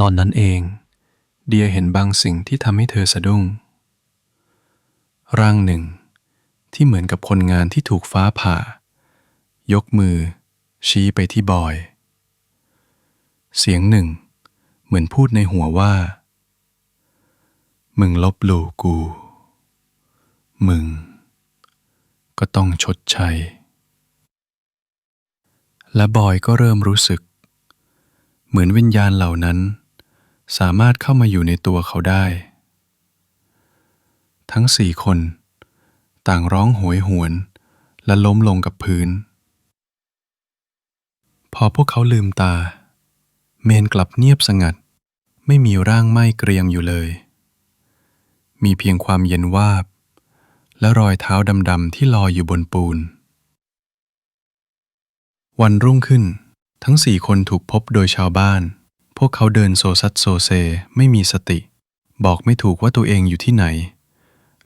ตอนนั้นเอง เดียเห็นบางสิ่งที่ทำให้เธอสะดุ้ง ร่างหนึ่ง ที่เหมือนกับคนงานที่ถูกฟ้าผ่า ยกมือ ชี้ไปที่บอย เสียงหนึ่ง เหมือนพูดในหัวว่า มึงลบหลู่กู มึง ก็ต้องชดใช้ และบอยก็เริ่มรู้สึก เหมือนวิญญาณเหล่านั้น สามารถเข้ามาอยู่ในตัวเขาได้ ทั้งสี่คน ต่างร้องโหยหวนและล้มลงกับพื้น พอพวกเขาลืมตา เมนกลับเงียบสงัด ไม่มีร่างไหม้เกรียมอยู่เลย มีเพียงความเย็นวาบ และรอยเท้าดำๆที่ลอยอยู่บนปูน วันรุ่งขึ้น ทั้งสี่คนถูกพบโดยชาวบ้าน พวกเขาเดินโซซัดโซเซไม่มีสติ บอกไม่ถูกว่าตัวเองอยู่ที่ไหน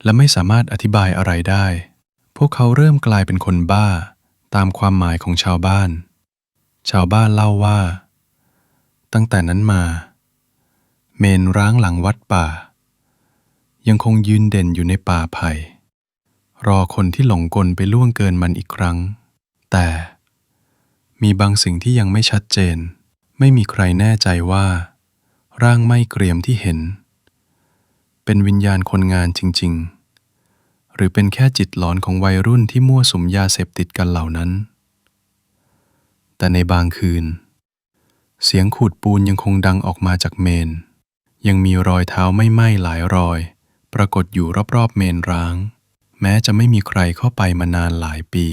และไม่สามารถอธิบายอะไรได้ พวกเขาเริ่มกลายเป็นคนบ้า ตามความหมายของชาวบ้าน ชาวบ้านเล่าว่า ตั้งแต่นั้นมา เมนร้างหลังวัดป่า ยังคงยืนเด่นอยู่ในป่าไผ่รอคนที่หลงกลไปล่วงเกินมันอีกครั้ง แต่มีบางสิ่งที่ยังไม่ชัดเจน ไม่มีใครแน่ใจว่า ร่างไม่เกรียมที่เห็น เป็นวิญญาณคนงานจริง ๆ หรือเป็นแค่จิตหลอนของวัยรุ่นที่มั่วสุมยาเสพติดกันเหล่านั้น แต่ในบางคืน เสียงขูดปูนยังคงดังออกมาจากเมน ยังมีรอยเท้าไม่ไหม้หลายรอย ปรากฏอยู่รอบๆเมนร้าง แม้จะไม่มีใครเข้าไปมานานหลายปี